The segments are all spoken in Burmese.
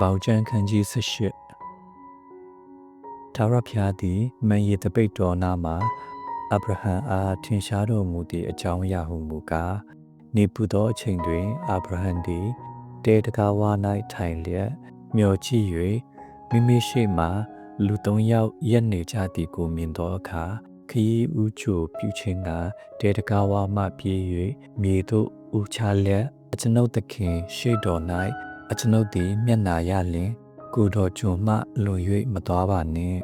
ပေါကျမ်းခန်းကြီး၁၈ထာဝရဘုရားသည်မန်ရီတပိတ်တော်နာမှာအာဗြဟံအားထင်ရှားတော်မူသည့်အကြောင်းအရာဟုမူကားနေပူသောအချိန်တွင်အာဗြဟံသည်တဲတကားဝါ၌ထိုင်လျက်မျောကြည့်၍မိမိရှိမှလူသုံးယောက်ရက်နေကြသည်ကိုမြင်သောအခါခရီးဥချိုပြုခြင်းကတဲတကားဝါမှပြေး၍မြေသို့ဥချလျက်အကျွန်ုပ်သခင်ရှေ့တော်၌ အကျွန်ုပ်သည်မျက်နာရလင် ကိုတော်ကျွန်မှလွန်၍မသွားပါနှင့်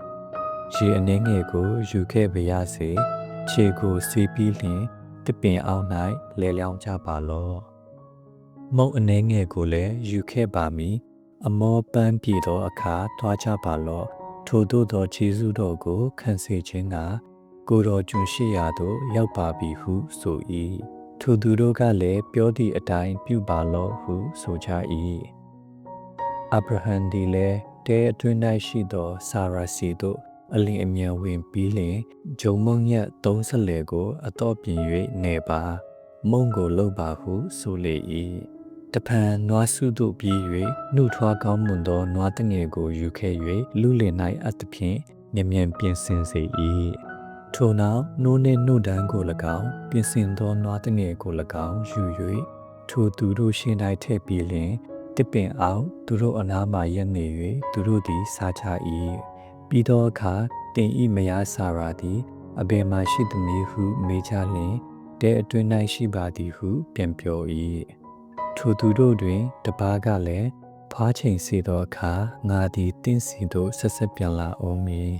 ရေအနေငယ်ကိုယူခဲ့ပါရစေခြေကိုဆွေးပြီးလျင်တပင်အောင်၌လဲလျောင်းကြပါလော့မုံအနေငယ်ကိုလည်းယူခဲ့ပါမည်အမောပန်းပြေသောအခါထွားကြပါလော့ထို့သောသောခြေစုတော်ကိုခံစေခြင်းကကိုတော်ကျွန်ရှိရာသို့ရောက်ပါပြီဟုဆို၏ ထိုသူတို့ကလည်းပြောသည့်အတိုင်းပြုပါလော့ဟုဆိုကြ၏အာဗြဟံဒီလည်းတဲအတွင်း၌ရှိသောဆာရာစီတို့အလင်းအမြန်ဝင်ပြီးလျင်ဂျုံမုံညက်30လေကိုအတော့ပြင်၍နေပါမုံကိုလှုပ်ပါဟုဆိုလေ၏တဖန်နွားစုတို့ပြီး၍နှုတ်ထွားကောင်းမွန်သောနွားတငယ်ကိုယူခဲ့၍လူလင်၌အသဖြင့်မြ мян ပြင်ဆင်စေ၏ ထိုနောက်နိုးနှင့်နှုတ်တန်းကို၎င်းပြင်ဆင်သောနွားတငယ်ကို၎င်းယူ၍ထိုသူတို့ရှင်း၌ထည့်ပြီးလျင်တစ်ပင်အောင်သူတို့အနားမှရက်နေ၍သူတို့သည်စားချ၏ပြီးသောအခါတင်ဤမယားဆာရာသည်အဘယ်မှရှိသည်နည်းဟုမေးချလျင်တဲအတွင်း၌ရှိပါသည်ဟုပြန်ပြော၏ထိုသူတို့တွင်တပားကလည်းဖားချိန်စေသောအခါငါသည်တင့်စီသို့ဆက်ဆက်ပြန်လာအောင်မည်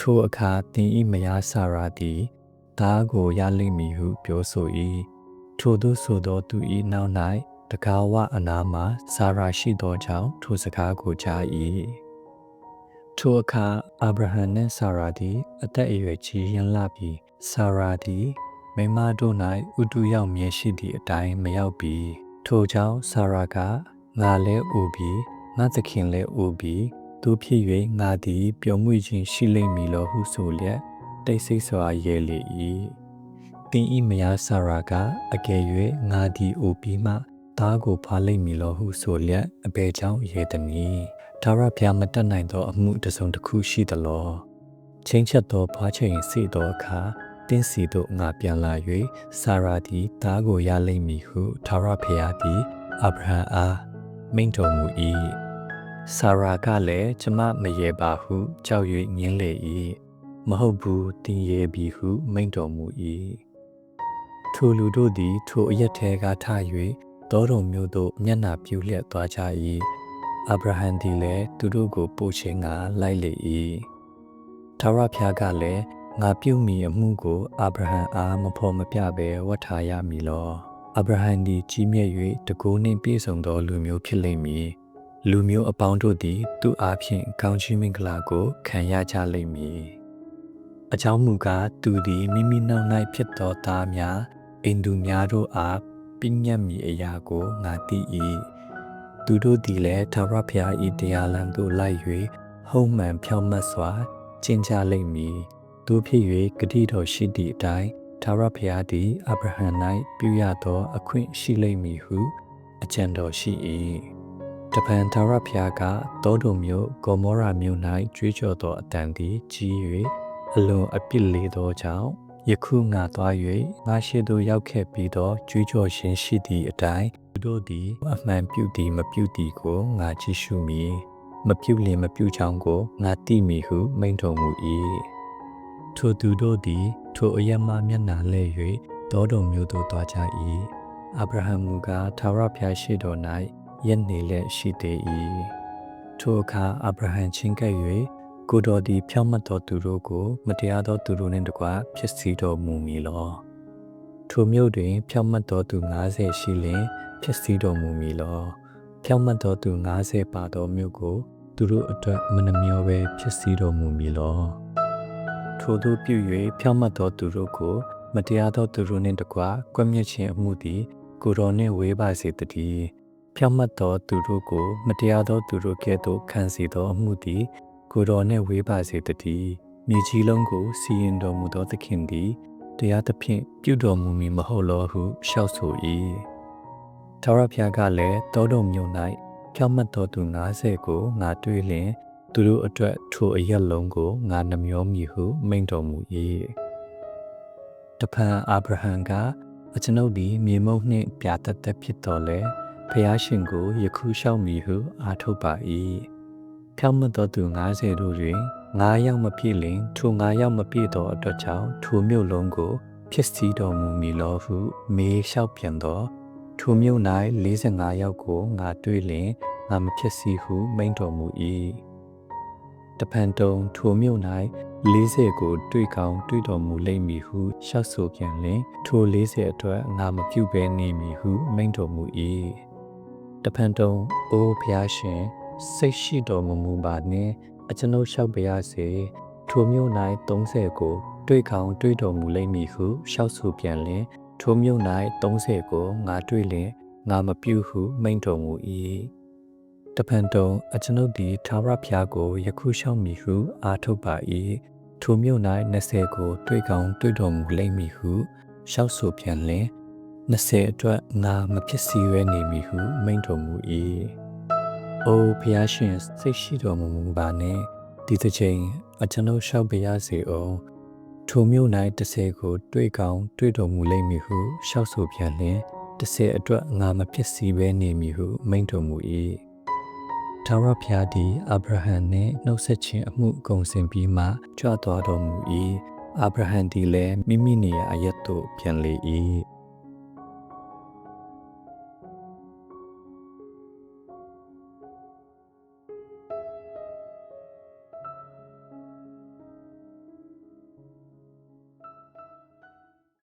ထိုအခါတင်ဤမယားဆာရာသည်သားကိုရလိမ့်မည်ဟုပြောဆို၏ထိုသို့ဆိုသောသူ၏နောက်၌တကားဝအနာမှာဆာရာရှိသောကြောင့်ထိုစကားကိုကြား၏ထိုအခါအာဗြဟံနှင့်ဆာရာသည် အသက်အရွယ်ကြီးရင့်လာပြီးဆာရာသည်မိန်းမတို့၌ဥတုရောက်မြဲရှိသည့်အတိုင်းမရောက်ပြီးထိုကြောင့်ဆာရာကငါလဲအိုပြီးငါသခင်လဲအိုပြီး သူဖြစ်၍ငါသည်ပျော်မွေ့ခြင်းရှိလိမ့်မည်လောဟုဆိုလျက်တိတ်ဆိတ်စွာရဲလေ၏တင်းဤမယားဆာရာကအကယ်၍ငါသည်အိုပြီးမှသားကိုဖားလိမ့်မည်လောဟုဆိုလျက်အဘယ်ကြောင့်ရဲသည်နည်းဒါရဘုရားမတတ်နိုင်သောအမှုတစ်စုံတစ်ခုရှိသလောချင်းချက်သောဖားချိန်စေသောအခါတင်းစီသို့ငါပြန်လာ၍ဆာရာသည်သားကိုရလိမ့်မည်ဟုဒါရဘုရားသည်အာဗြဟံအားမိန့်တော်မူ၏ ဆာရာကလည်းကျမမရေပါဟုကြောက်၍ငင်းလေ၏မဟုတ်ဘူးတင်ရေပြီဟုမိန့်တော်မူ၏ထိုလူတို့သည် ထိုအရက်ထဲကထ၍တောတော်မျိုးသို့မျက်နှာပြူလျက်သွားကြ၏အာဗြဟံသည်လည်းသူတို့ကိုပို့ခြင်းကလိုက်လေ၏ထာဝရဘုရားကလည်းငါပြုမိအမှုကိုအာဗြဟံအားမဖော်မပြဘဲဝတ်ထားရမည်လောအာဗြဟံသည်ကြီးမြတ်၍တကိုးနှင့်ပြည့်စုံသောလူမျိုးဖြစ်လိမ့်မည် လူမျိုးအပေါင်းတို့သည် သူ့အားဖြင့်ကောင်းချီးမင်္ဂလာကို ခံရကြလိမ့်မည်အကြောင်းမူကားသူသည်မိမိနောက်၌ဖြစ်သောသားများအိမ်သူများတို့အားပညတ်မီအရာကိုငါသိ၏သူတို့သည်လည်းထာဝရဘုရား၏တရားလမ်းသို့လိုက်၍ဟုံးမှန်ဖြောင့်မတ်စွာကျင့်ကြလိမ့်မည်သူဖြစ်၍ဂတိတော်ရှိသည့်အတိုင်းထာဝရဘုရားသည်အာဗြဟံ၌ပြုရသော အခွင့်ရှိလိမ့်မည်ဟု အကြံတော်ရှိ၏ တပန်ထာဝရဘုရားကတောတုံမြို့ဂေါမောရာမြို့၌ကြွေးကြော်သောအတန်သည်ကြီး၍အလွန်အပြစ်လေးသောကြောင့်ယခုငါသွား၍ငါရှိသို့ရောက်ခဲ့ပြီးသောကြွေးကြော်ခြင်းရှိသည့်အတိုင်းသူတို့သည်အမှန်ပြုသည်မပြုသည်ကိုငါကြည့်ရှုမည်မပြုလင်မပြုချောင်းကိုငါသိမည်ဟုမိန့်တော်မူ၏ထိုသူတို့သည်ထိုအယမမျက်နာလဲ၍တောတော်မျိုးသို့သွားကြ၏အာဗြဟံမူကားသာရဖျားရှိတော်၌ ယက်နေလက်ရှိသေး၏ထိုအခါအာဗြဟံချင်းကပ်၍ကိုတော်သည်ဖြောင့်မတ်သောသူတို့ကို မတရားသောသူတို့နှင့်တကွဖြစ်စီတော်မူမည်လောထိုမြို့တွင် ဖြောင့်မတ်သောသူ90ရှိလျင်ဖြစ်စီတော်မူမည်လောဖြောင့်မတ်သောသူ90ပါသောမြို့ကို သူတို့အတွက်မနှမျောဘဲဖြစ်စီတော်မူမည်လောထိုသို့ပြု၍ဖြောင့်မတ်သောသူတို့ကို မတရားသောသူတို့နှင့်တကွကွပ်မျက်ခြင်းအမှုသည်ကိုတော်နှင့်ဝေးပါစေတည်း ဖြောင့်မတ်သောသူတို့ကို မတရားသောသူတို့ကဲ့သို့ခံစီသောအမှုသည် ကိုတော်နှင့်ဝေးပါစေတည်းမြေကြီးလုံးကိုစီရင်တော်မူသောသခင်သည်တရားသဖြင့်ပြုတော်မူမည်မဟုတ်လောဟုလျှောက်ဆို၏ထာဝရဘုရားကလည်းတောတော်မြို့၌ဖြောင့်မတ်တော်သူ90ကိုငါတွေ့လျင်သူတို့အတွက်ထိုအရက်လုံးကိုငါနှမျောမည်ဟုမိန့်တော်မူ၏တဖန်အာဗြဟံကအကျွန်ုပ်သည်မြေမုံနှင့်ပြာတက်တက်ဖြစ်တော်လဲ ဖျားရှင်ကိုယခုလျှောက်မည်ဟုအားထုတ်ပါ၏ဖြောင့်မတ်တော်သူ90တို့တွင်9ယောက်မပြည့်လင်ထို9ယောက်မပြည့်သောအတွက်ကြောင့်ထိုမြို့လုံးကိုဖြစ်စည်းတော်မူမည်လောဟုမေးလျှောက်ပြန်သောထိုမြို့၌45ယောက်ကိုငါတွေ့လျင်ငါမဖြစ်စည်းဟုမိန့်တော်မူ၏တဖန်တုံထိုမြို့၌40ကိုတွေ့ကောင်းတွေ့တော်မူလိမ့်မည်ဟုရှောက်ဆိုပြန်လျင်ထို40အတွက်ငါမပြုတ်ဘဲနေမည်ဟုမိန့်တော်မူ၏ တဖန်တုံအိုးဖျားရှင်စိတ်ရှိတော်မူမူပါနှင့်အကျွန်ုပ်လျှောက်ပါရစေထိုမြို့၌30ကိုတွေ့ကောင်းတွေ့တော်မူလိမ့်မည်ဟုရှောက်ဆိုပြန်လျင်ထိုမြို့၌30ကိုငါတွေ့လျင်ငါမပြုတ်ဟုမိန့်တော်မူ၏တဖန်တုံအကျွန်ုပ်သည်သာရဖျားကိုယခုရှောက်မည်ဟုအားထုတ်ပါ၏ထိုမြို့၌20ကိုတွေ့ကောင်းတွေ့တော်မူလိမ့်မည်ဟုရှောက်ဆိုပြန်လျင် 20အတွက်ငါမဖြစ်စီရဲနေမည်ဟုမိန့်တော်မူ၏အိုဖျားရှင်စိတ်ရှိတော်မူမူပါနှင့်ဒီတစ်ချိန်အကျွန်ုပ်ရှောက်ပါရစေအောင်ထိုမြို့၌30ကို တွေ့ကောင်းတွေ့တော်မူလိမ့်မည်ဟုရှောက်ဆိုပြန်လျင်30အတွက်ငါမဖြစ်စီဘဲနေမည်ဟုမိန့်တော်မူ၏ထာဝရဘုရားသည်အာဗြဟံနှင့်နှုတ်ဆက်ခြင်းအမှုအကုန်စင်ပြီးမှကြွသွားတော်မူ၏အာဗြဟံသည်လည်းမိမိနေရာအရက်သို့ပြန်လေ၏